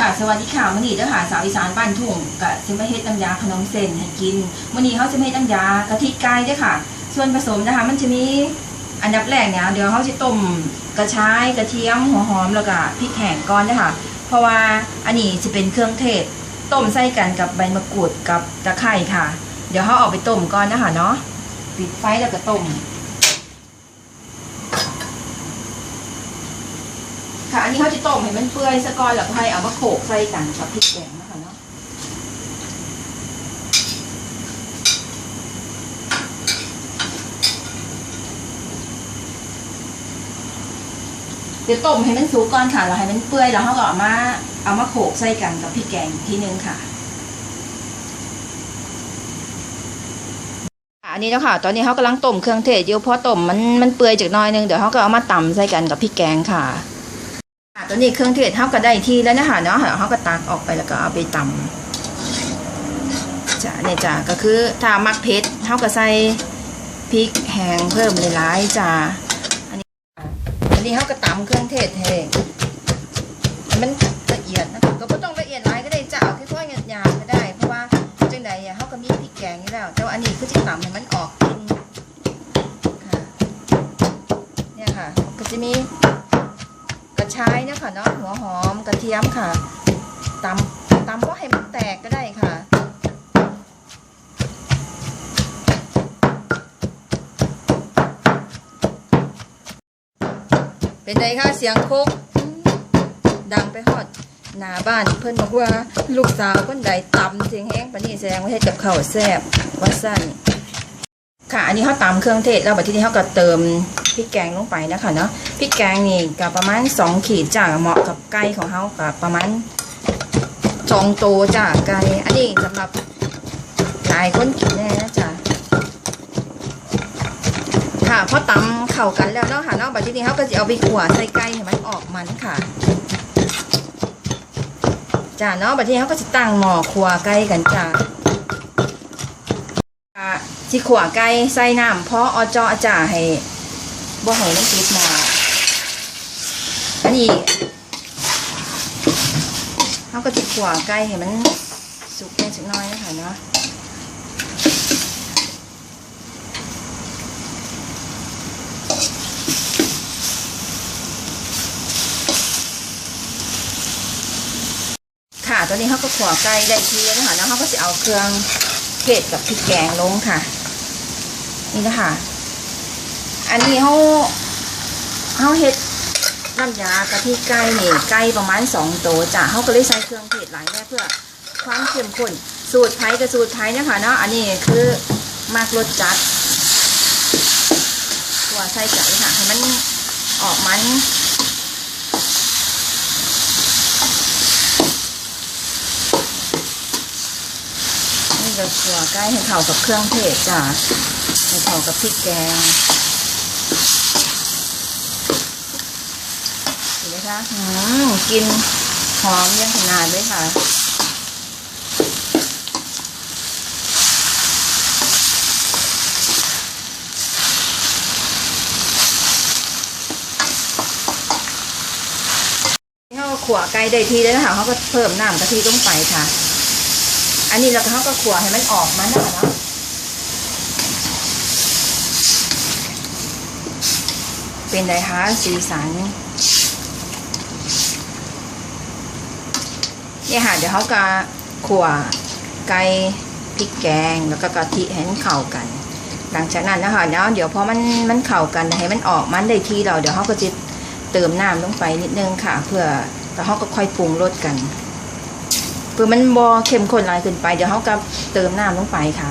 ค่ะสวัสดีค่ะมื่อนี้เด้อค่ะสาวอีสานบ้านทุ่งกับซิมาเฮ็ดน้ำยาขนมเส้นให้กินมื่อนี้เขาจะมเฮ็ดน้ำยากะทิไก่เด้อค่ะ ส่วนผสมนะคะ มันจะมีอันดับแรกเนี่ยเดี๋ยวเขาจะต้มกระชายกระเทียมหัวหอมแล้วก็พริกแห้งก่อนเด้อค่ะ เพราะว่าอันนี้จะเป็นเครื่องเทศต้มใส่กันกับใบมะกรูดกับตะไคร้ค่ะ เดี๋ยวเขาเอาไปต้มก่อนนะคะเนาะปิดไฟแล้วก็ต้ม ค่ะ อันนี้เขาจะต้มให้มันเปื่อยสะก่อนแล้วให้เอามาโขกใส่กันกับพริกแกงนะคะเนาะเดี๋ยวต้มให้มันสุกก่อนค่ะแล้วให้มันเปื่อยแล้วเขาก็เอามาเอามาโขกใส่กันกับพริกแกงอีกทีนึงค่ะอันนี้แล้วค่ะ ตอนนี้เขากำลังต้มเครื่องเทศอยู่เพราะต้มมันมันเปื่อยจากน้อยนึงเดี๋ยวเขาก็เอามาตำใส่กันกับพริกแกงค่ะ ตอนนี้เครื่องเทศเขาก็ได้ที่แล้วนะคะเนาะเขาก็ตักออกไปแล้วก็เอาไปตำจ้ะเนี่ยจ้ะก็คือถ้ามักเผ็ดเขาก็ใส่พริกแห้งเพิ่มหลายๆจ้ะอันนี้อันนี้เขาก็ตำเครื่องเทศให้ให้มันละเอียดนะคะก็ไม่ต้องละเอียดหลายก็ได้จ้ะเอาแค่ค่อยหยาบๆก็ได้ เพราะว่าจังใดอะเขาก็มีพริกแกงอยู่แล้ว แต่ว่าอันนี้คือที่ตำให้มันออกกลิ่นค่ะเนี่ยค่ะก็จะมี กระชายเนี่ยค่ะเนาะหัวหอมกระเทียมค่ะตำตำก็ให้มันแตกก็ได้ค่ะเป็นไงคะเสียงโคกดังไปฮอดหน้าบ้านเพิ่นบอกว่าลูกสาวคนใดตำเสียงแห้งปนนี้แสดงว่าเฮ็ดกับข้าวแซ่บว่าสั้นค่ะ อันนี้เขาตำเครื่องเทศแล้วบัดที่นี้เขาก็เติม พริกแกงลงไปนะคะเนาะพริกแกงนี่กับประมาณสองขีดจ้าเหมาะกับไก่ของเขากับประมาณสองโตวจ้าไก่อันนี้สำหรับหลายคนกินแน่นะจ้าค่ะพอตำเข้ากันแล้วเนาะค่ะเนาะบัดทีนี้เขาก็จะเอาไปขั่วใส่ไก่ให้มันออกมันค่ะจ้าเนาะบัดทีนี้เขาก็จะตั้งหม้อขั่วไก่กันจ้าอะสิขวาไก่ใส่น้ำเพาะอจาะจ่าให้ บ่ให้มันติดหม้ออันนี้เขาก็สิขวาไก่ให้มันสุกแค่สักน้อยนะคะเนาะค่ะตอนนี้เขาก็ขวาไก่ได้ทีแล้วนะคะแล้วเขาก็จะเอาเครื่องเผ็ดกับพริกแกงลงค่ะ นี่นะคะ อันนี้เขาเขาเฮ็ดน้ำยากะทิไก่นี่ไก่ประมาณสองโตวจ้ะเขาก็เลยใส่เครื่องเผ็ดหลายแน่เพื่อความเข้มข้นสูตรไทยกับสูตรไทยนะคะเนาะอันนี้คือมากรสจัดตัวใส่ไก่ค่ะให้มันออกมันนี่ก็ขัวใกล้ให้เข้ากับเครื่องเทศจ้ะให้เข้ากับพริกแกงเห็นไหม คะอืมกินหอมยังขนาดเลยค่ะเขาก็ขัวไก่ได้ทีแล้วนะคะเขาก็เพิ่มน้ำกะทิลงไปค่ะ อันนี้เราเขาก็ขัวให้มันออกมานะคะเนาะเป็นไงคะสีสัน นี่ค่ะเดี๋ยวเขาก็ขัวไก่พริกแกงแล้วก็กะทิให้มันเข้ากัน หลังจากนั้นนะคะเนาะเดี๋ยวพอมันมันเข้ากันให้มันออกมันได้ทีเราเดี๋ยวเขาก็จะเติมน้ำลงไปนิดนึงค่ะ เพื่อแล้วเขาก็ค่อยปรุงรสกันเพื่อมันบอเข้มข้นหลายเกินไป เดี๋ยวเขาก็เติมน้ำลงไปค่ะ